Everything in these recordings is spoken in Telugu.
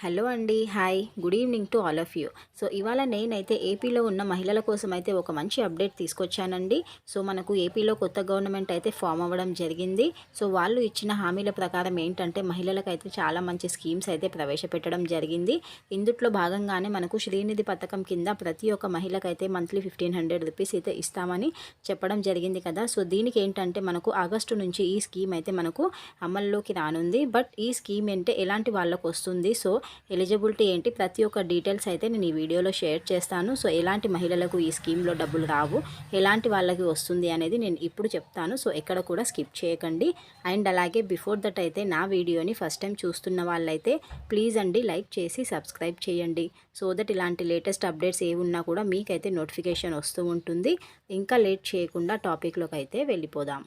హలో అండి hi. Good evening to all of you. So ఇవాళ నేనైతే ఏపీలో ఉన్న మహిళల కోసం అయితే ఒక మంచి అప్డేట్ తీసుకొచ్చానండి. సో మనకు ఏపీలో కొత్త గవర్నమెంట్ అయితే ఫామ్ అవ్వడం జరిగింది. సో వాళ్ళు ఇచ్చిన హామీల ప్రకారం ఏంటంటే మహిళలకైతే చాలా మంచి స్కీమ్స్ అయితే ప్రవేశపెట్టడం జరిగింది. ఇందుట్లో భాగంగానే మనకు శ్రీనిధి పథకం కింద ప్రతి ఒక్క మహిళకైతే మంత్లీ ఫిఫ్టీన్ హండ్రెడ్ రూపీస్ అయితే ఇస్తామని చెప్పడం జరిగింది కదా. సో దీనికి ఏంటంటే మనకు ఆగస్టు నుంచి ఈ స్కీమ్ అయితే మనకు అమల్లోకి రానుంది. బట్ ఈ స్కీమ్ అంటే ఎలాంటి వాళ్ళకు వస్తుంది? సో ఎలిజిబిలిటీ ఏంటి? ప్రతి ఒక్క డీటెయిల్స్ అయితే నేను ఈ వీడియోలో షేర్ చేస్తాను. సో ఎలాంటి మహిళలకు ఈ స్కీమ్లో డబ్బులు రావు? ఎలాంటి వాళ్ళకి వస్తుంది అనేది నేను ఇప్పుడు చెప్తాను. సో ఎక్కడ కూడా స్కిప్ చేయకండి. అండ్ అలాగే బిఫోర్ దట్ అయితే నా వీడియోని ఫస్ట్ టైం చూస్తున్న వాళ్ళైతే ప్లీజ్ అండి లైక్ చేసి సబ్స్క్రైబ్ చేయండి. సో దట్ ఇలాంటి లేటెస్ట్ అప్డేట్స్ ఏ ఉన్నా కూడా మీకైతే నోటిఫికేషన్ వస్తూ ఉంటుంది. ఇంకా లేట్ చేయకుండా టాపిక్లోకి అయితే వెళ్ళిపోదాం.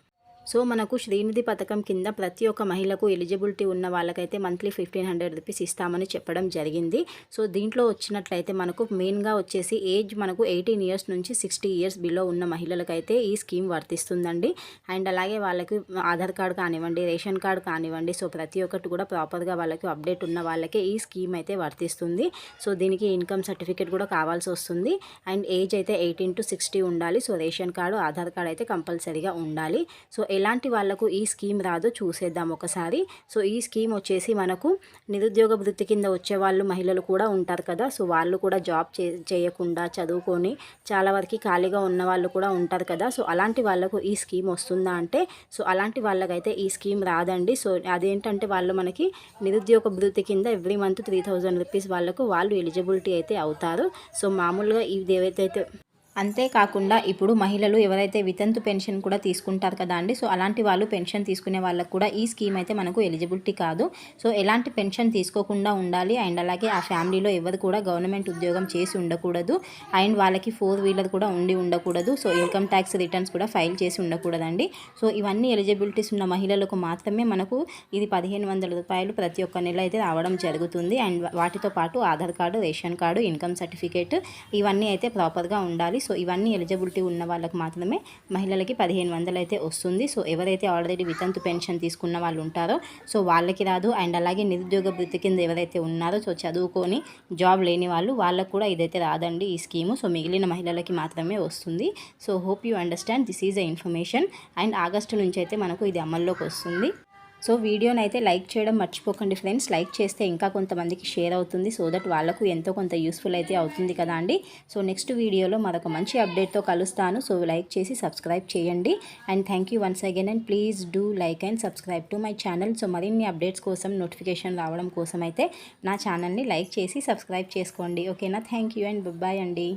సో మనకు శ్రీనిధి పథకం కింద ప్రతి ఒక్క మహిళకు ఎలిజిబిలిటీ ఉన్న వాళ్ళకైతే మంత్లీ ఫిఫ్టీన్ హండ్రెడ్ రూపీస్ ఇస్తామని చెప్పడం జరిగింది. సో దీంట్లో వచ్చినట్లయితే మనకు మెయిన్గా వచ్చేసి ఏజ్ మనకు ఎయిటీన్ ఇయర్స్ నుంచి సిక్స్టీ ఇయర్స్ బిలో ఉన్న మహిళలకైతే ఈ స్కీమ్ వర్తిస్తుందండి. అండ్ అలాగే వాళ్ళకి ఆధార్ కార్డ్ కానివ్వండి రేషన్ కార్డ్ కానివ్వండి సో ప్రతి ఒక్కటి కూడా ప్రాపర్గా వాళ్ళకి అప్డేట్ ఉన్న వాళ్ళకే ఈ స్కీమ్ అయితే వర్తిస్తుంది. సో దీనికి ఇన్కమ్ సర్టిఫికేట్ కూడా కావాల్సి వస్తుంది. అండ్ ఏజ్ అయితే ఎయిటీన్ టు సిక్స్టీ ఉండాలి. So ration card Aadhaar card అయితే కంపల్సరీగా ఉండాలి. సో ఎలాంటి వాళ్ళకు ఈ స్కీమ్ రాదో చూసేద్దాం ఒకసారి. సో ఈ స్కీమ్ వచ్చేసి మనకు నిరుద్యోగ వృత్తి కింద వచ్చే వాళ్ళు మహిళలు కూడా ఉంటారు కదా. సో వాళ్ళు కూడా జాబ్ చే చేయకుండా చదువుకొని చాలా వరకు ఖాళీగా ఉన్న వాళ్ళు కూడా ఉంటారు కదా. సో అలాంటి వాళ్ళకు ఈ స్కీమ్ వస్తుందా అంటే సో అలాంటి వాళ్ళకైతే ఈ స్కీమ్ రాదండి. సో అదేంటంటే వాళ్ళు మనకి నిరుద్యోగ వృత్తి కింద every month three thousand rupees వాళ్ళకు వాళ్ళు ఎలిజిబిలిటీ అయితే అవుతారు. సో మామూలుగా ఇది ఏవైతే అంతేకాకుండా ఇప్పుడు మహిళలు ఎవరైతే వితంతు పెన్షన్ కూడా తీసుకుంటారు కదా అండి సో అలాంటి వాళ్ళు పెన్షన్ తీసుకునే వాళ్ళకు కూడా ఈ స్కీమ్ అయితే మనకు ఎలిజిబిలిటీ కాదు. సో ఎలాంటి పెన్షన్ తీసుకోకుండా ఉండాలి అండ్ అలాగే ఆ ఫ్యామిలీలో ఎవరు కూడా గవర్నమెంట్ ఉద్యోగం చేసి ఉండకూడదు అండ్ వాళ్ళకి ఫోర్ వీలర్ కూడా ఉండి ఉండకూడదు. సో ఇన్కమ్ ట్యాక్స్ రిటర్న్స్ కూడా ఫైల్ చేసి ఉండకూడదండి. సో ఇవన్నీ ఎలిజిబిలిటీస్ ఉన్న మహిళలకు మాత్రమే మనకు ఇది పదిహేను వందల రూపాయలు ప్రతి ఒక్క నెల అయితే రావడం జరుగుతుంది. అండ్ వాటితో పాటు Aadhaar card ration card income certificate ఇవన్నీ అయితే ప్రాపర్గా ఉండాలి. సో ఇవన్నీ ఎలిజిబిలిటీ ఉన్న వాళ్ళకి మాత్రమే మహిళలకి పదిహేను వందలు అయితే వస్తుంది. సో ఎవరైతే ఆల్రెడీ వితంతు పెన్షన్ తీసుకున్న వాళ్ళు ఉంటారో సో వాళ్ళకి రాదు. అండ్ అలాగే నిరుద్యోగ వృత్తి కింద ఎవరైతే ఉన్నారో సో చదువుకొని జాబ్ లేని వాళ్ళు వాళ్ళకు కూడా ఇదైతే రాదండి ఈ స్కీము. సో మిగిలిన మహిళలకి మాత్రమే వస్తుంది. So hope you understand this is a information. And August నుంచి అయితే మనకు ఇది అమల్లోకి వస్తుంది. సో వీడియోని అయితే లైక్ చేయడం మర్చిపోకండి ఫ్రెండ్స్. లైక్ చేస్తే ఇంకా కొంతమందికి షేర్ అవుతుంది. సో దట్ వాళ్ళకు ఎంతో కొంత యూస్ఫుల్ అయితే అవుతుంది కదా అండి. సో నెక్స్ట్ వీడియోలో మరొక మంచి అప్డేట్తో కలుస్తాను. సో లైక్ చేసి సబ్స్క్రైబ్ చేయండి. And thank you once again. And please do like and subscribe to my channel. So మరిన్ని అప్డేట్స్ కోసం నోటిఫికేషన్ రావడం కోసం అయితే నా ఛానల్ని లైక్ చేసి సబ్స్క్రైబ్ చేసుకోండి. ఓకేనా? థ్యాంక్ యూ అండ్ బాయ్ అండి.